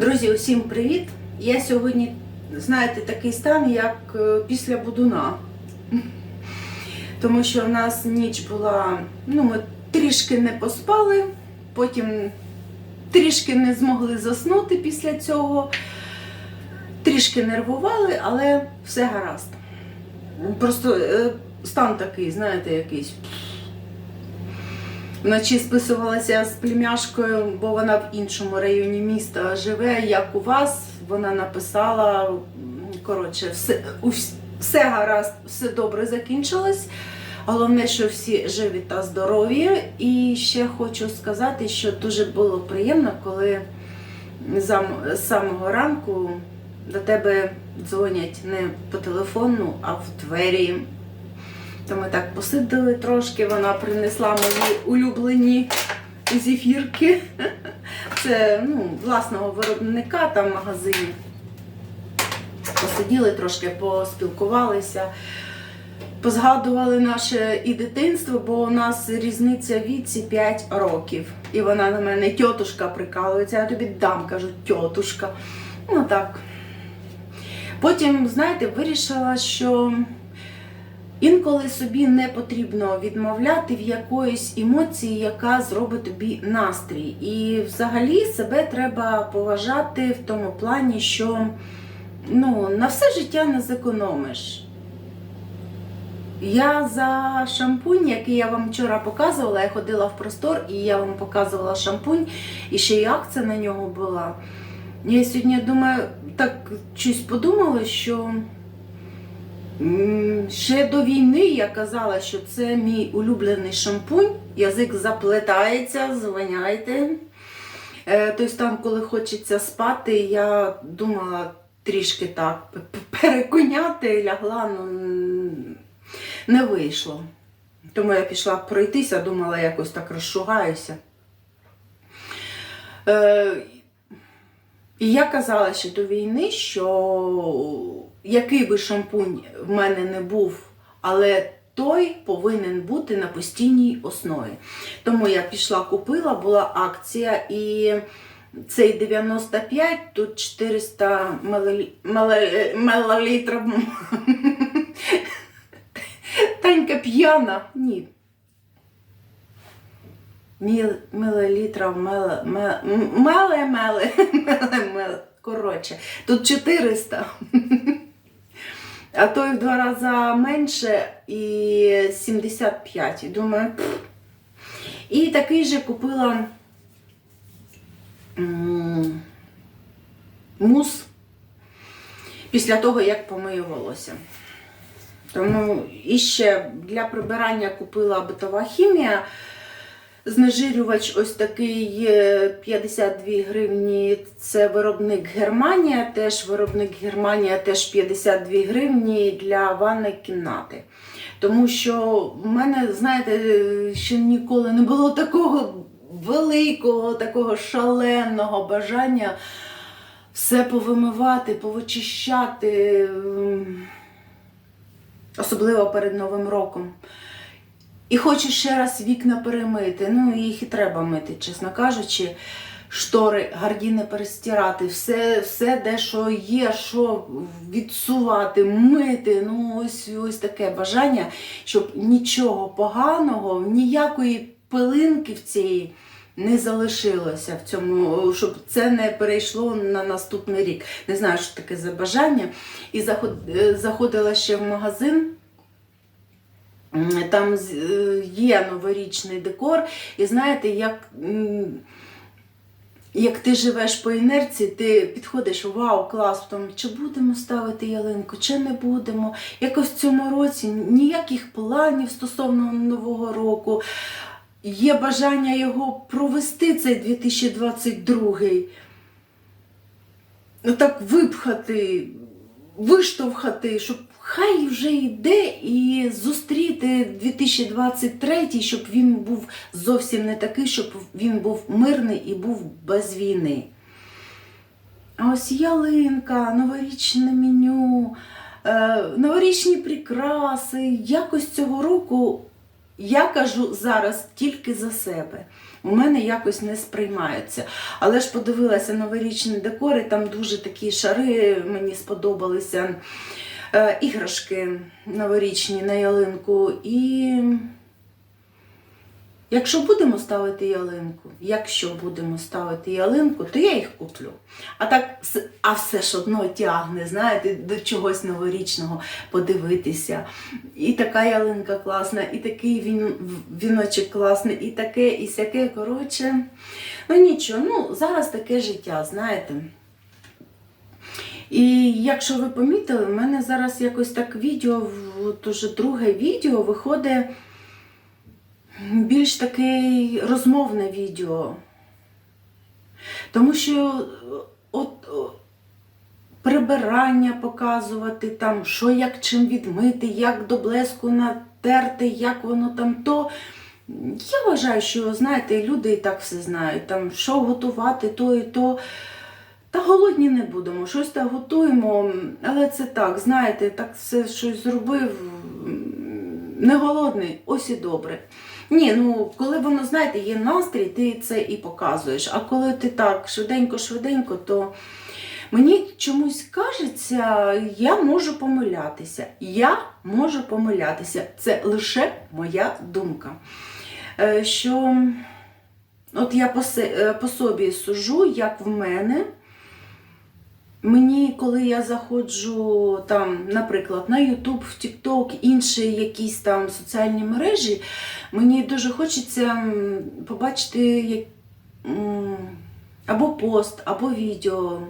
Друзі, усім привіт! Я сьогодні, знаєте, такий стан, як е, після будуна. Тому що в нас ніч була, ну, ми трішки не поспали, потім трішки не змогли заснути після цього, трішки нервували, але все гаразд. Просто е, стан такий, знаєте, якийсь. Вночі списувалася з племяшкою, бо вона в іншому районі міста живе, як у вас. Вона написала, коротше, все, все гаразд, все добре закінчилось. Головне, що всі живі та здорові. І ще хочу сказати, що дуже було приємно, коли з самого ранку до тебе дзвонять не по телефону, а в двері. То ми так посидили трошки, вона принесла мої улюблені зефірки. Це ну, власного виробника там в магазині. Посиділи трошки, поспілкувалися, позгадували наше і дитинство, бо у нас різниця віці 5 років. І вона на мене тьотушка прикалується, я тобі дам, кажу, тьотушка. Ну так. Потім, знаєте, вирішила, що Інколи собі не потрібно відмовляти в якоїсь емоції, яка зробить тобі настрій. І взагалі себе треба поважати в тому плані, що ну, на все життя не зекономиш. Я за шампунь, який я вам вчора показувала, я ходила в простор і я вам показувала шампунь, і ще й акція на нього була. Я сьогодні думаю, так щось подумала, що. Ще до війни я казала, що це мій улюблений шампунь. Язик заплетається, звиняйте. Е, Тобто там, коли хочеться спати, я думала трішки так переконяти, лягла, ну не вийшло. Тому я пішла пройтися, думала, якось так розшугаюся. Е, і я казала ще до війни, що який би шампунь в мене не був, але той повинен бути на постійній основі. Тому я пішла, купила, була акція, і цей 95, тут 400 мл, мл, Танька п'яна. Ні. Міл, мілилітрів, меле, меле, меле, меле, меле, меле. Коротше, тут 400. А той в два рази менше і 75. І думаю, пф. І такий же купила мус після того, як помию волосся. Тому і ще для прибирання купила битова хімія. Знежирювач ось такий 52 гривні. Це виробник Германія, теж виробник Германія, теж 52 гривні для ванної кімнати. Тому що в мене, знаєте, ще ніколи не було такого великого, такого шаленого бажання все повимивати, повичищати, особливо перед Новим роком. І хочу ще раз вікна перемити. Ну, їх і треба мити, чесно кажучи. Штори, гардіни перестирати, все, все де що є, що відсувати, мити. Ну, ось, ось таке бажання, щоб нічого поганого, ніякої пилинки в цій не залишилося в цьому, щоб це не перейшло на наступний рік. Не знаю, що таке за бажання. І заход- е, заходила ще в магазин. Там е, є новорічний декор, і знаєте, як, як ти живеш по інерції, ти підходиш, вау, клас, потім, чи будемо ставити ялинку, чи не будемо. Якось в цьому році ніяких планів стосовно Нового року. Є бажання його провести цей 2022. Ну так випхати, виштовхати, щоб хай вже йде і зустріти 2023, щоб він був зовсім не такий, щоб він був мирний і був без війни. А ось ялинка, новорічне меню, е, новорічні прикраси. Якось цього року я кажу зараз тільки за себе. у мене якось не сприймаються. Але ж подивилася новорічні декори, там дуже такі шари мені сподобалися. Е, іграшки новорічні на ялинку. І якщо будемо ставити ялинку, якщо будемо ставити ялинку, то я їх куплю. А так, а все ж одно тягне, знаєте, до чогось новорічного подивитися. І така ялинка класна, і такий він, віночок класний, і таке, і сяке. Коротше, ну нічого, ну зараз таке життя, знаєте. І якщо ви помітили, в мене зараз якось так відео, от уже друге відео виходить більш таке розмовне відео. Тому що от прибирання показувати, там, що як чим відмити, як до блеску натерти, як воно там то. Я вважаю, що знаєте, люди і так все знають, там, що готувати, то і то. Та голодні не будемо, щось так готуємо, але це так, знаєте, так все щось зробив, не голодний, ось і добре. Ні, ну коли воно, знаєте, є настрій, ти це і показуєш. А коли ти так швиденько-швиденько, то мені чомусь кажеться, я можу помилятися. Я можу помилятися. Це лише моя думка. Е, Що от я е, по собі сужу, як в мене. Мені, коли я заходжу там, наприклад, на YouTube, в TikTok, інші якісь там соціальні мережі, мені дуже хочеться побачити або пост, або відео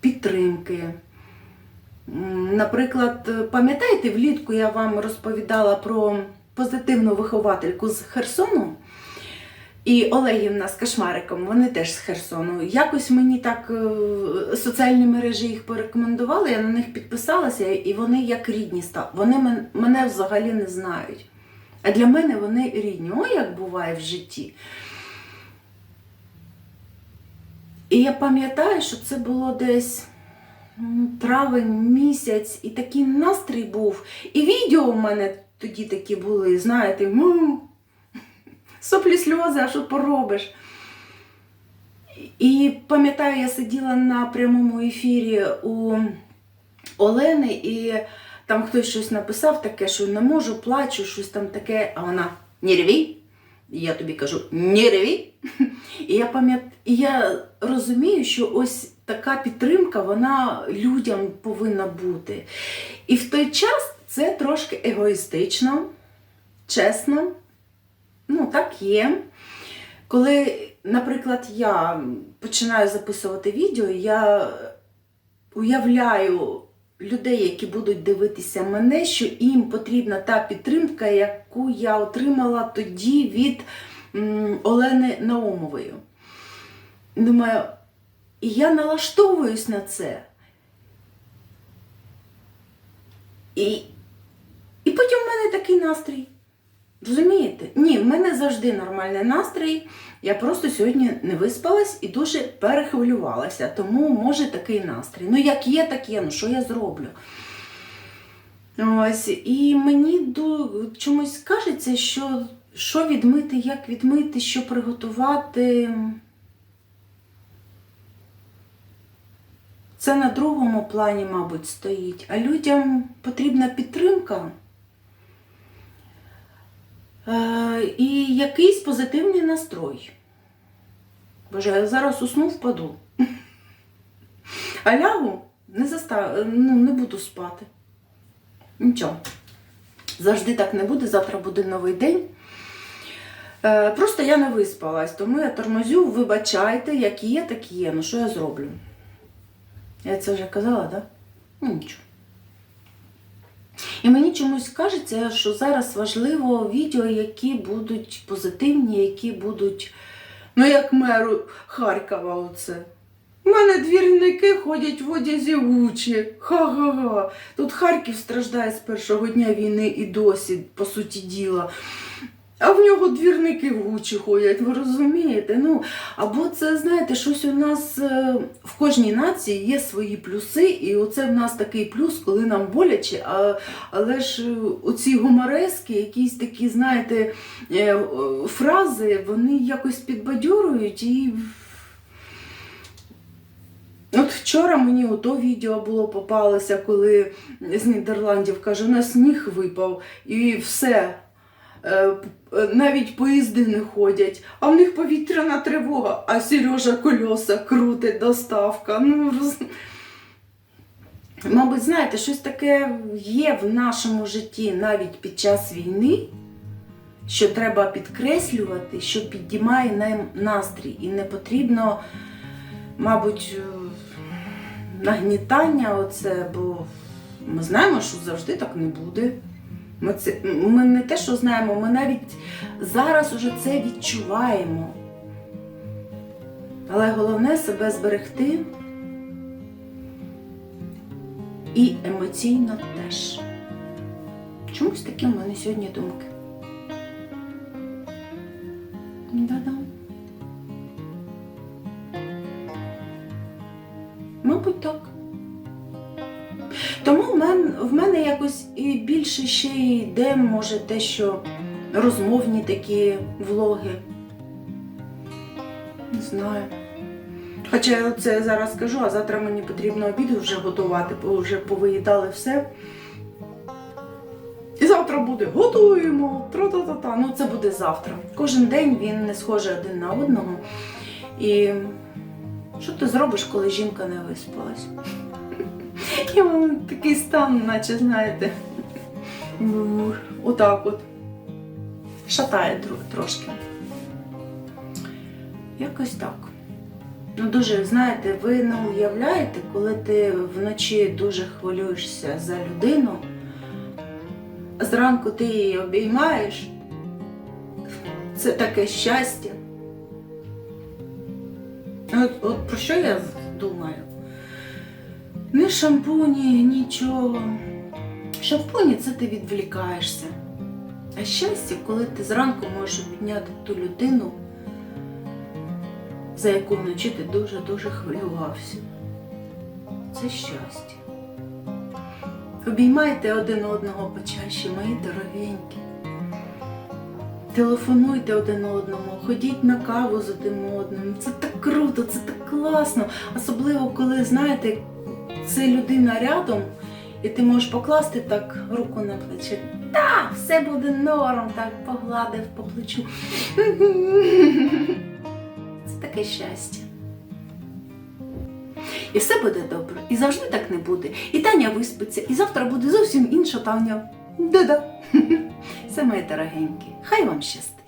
підтримки. Наприклад, пам'ятаєте, влітку я вам розповідала про позитивну виховательку з Херсону? І Олегівна з Кошмариком, вони теж з Херсону. Якось мені так е, соціальні мережі їх порекомендували, я на них підписалася, і вони як рідні стали. Вони мене взагалі не знають. А для мене вони рідні. О, як буває в житті. І я пам'ятаю, що це було десь травень місяць, і такий настрій був. І відео в мене тоді такі були, знаєте, «М, соплі сльози, а що поробиш? І пам'ятаю, я сиділа на прямому ефірі у Олени, і там хтось щось написав таке, що не можу, плачу, щось там таке, а вона не ревій. І я тобі кажу, не ревій. І я пам'ят... і я розумію, що ось така підтримка, вона людям повинна бути. І в той час це трошки егоїстично, чесно. Ну, так є. Коли, наприклад, я починаю записувати відео, я уявляю людей, які будуть дивитися мене, що їм потрібна та підтримка, яку я отримала тоді від Олени Наумової. Думаю, і я налаштовуюсь на це. І, і потім в мене такий настрій. Розумієте? Ні, в мене завжди нормальний настрій. Я просто сьогодні не виспалась і дуже перехвилювалася, тому може такий настрій. Ну, як є, так є, ну що я зроблю? Ось, і мені ду- чомусь кажеться, що що відмити, як відмити, що приготувати. Це на другому плані, мабуть, стоїть. А людям потрібна підтримка. І якийсь позитивний настрой. Боже, я зараз усну впаду. А лягу не застав... ну, не буду спати. Нічого. Завжди так не буде, завтра буде новий день. Е, просто я не виспалась, тому я тормозю, вибачайте, як є, так є. Ну що я зроблю? Я це вже казала, так? Да? Ну нічого. І мені чомусь кажеться, що зараз важливо відео, які будуть позитивні, які будуть, ну, як меру Харкова, оце. У мене двірники ходять в одязі Гучі. Ха-ха-ха. Тут Харків страждає з першого дня війни і досі, по суті діла. А в нього двірники в гучі ходять, ви розумієте? Ну, або це, знаєте, щось у нас е, в кожній нації є свої плюси, і оце в нас такий плюс, коли нам боляче. А, але ж е, оці гуморески, якісь такі, знаєте, е, фрази, вони якось підбадьорюють і. От вчора мені ото відео було попалося, коли з Нідерландів каже, у нас сніг випав і все. Е, п- Навіть поїзди не ходять, а в них повітряна тривога, а Сережа кольоса крутить доставка. Ну, роз... Мабуть, знаєте, щось таке є в нашому житті навіть під час війни, що треба підкреслювати, що підіймає нам настрій. І не потрібно, мабуть, е, нагнітання оце, бо ми знаємо, що завжди так не буде. Ми, це, ми не те, що знаємо, ми навіть зараз уже це відчуваємо. Але головне себе зберегти і емоційно теж. Чомусь такі в мене сьогодні думки. Да-да. Мабуть, так. В мене, якось і більше ще йде, може, те, що розмовні такі влоги. Не знаю. Хоча я це зараз скажу, а завтра мені потрібно обід вже готувати, бо вже повиїдали все. І завтра буде готуємо. Тра-та-та-та. Ну, це буде завтра. Кожен день він не схожий один на одного. І що ти зробиш, коли жінка не виспалась? Вам такий стан, наче, знаєте, ну, отак от. Шатає тро- трошки. Якось так. Ну, дуже, знаєте, ви не уявляєте, коли ти вночі дуже хвилюєшся за людину, зранку ти її обіймаєш. Це таке щастя. От, от про що я думаю? Ні шампуні, нічого. Шампуні це ти відвлікаєшся. А щастя, коли ти зранку можеш обійняти ту людину, за яку вночі ти дуже-дуже хвилювався. Це щастя. Обіймайте один одного почаще, мої дорогенькі. Телефонуйте один одному, ходіть на каву з одним одним. Це так круто, це так класно. Особливо, коли, знаєте, це людина рядом, і ти можеш покласти так руку на плече. Та, все буде норм, так погладив по плечу. Це таке щастя. І все буде добре. І завжди так не буде. І Таня виспиться, і завтра буде зовсім інша Таня. Да-да. Все, мої дорогенькі. Хай вам щастить.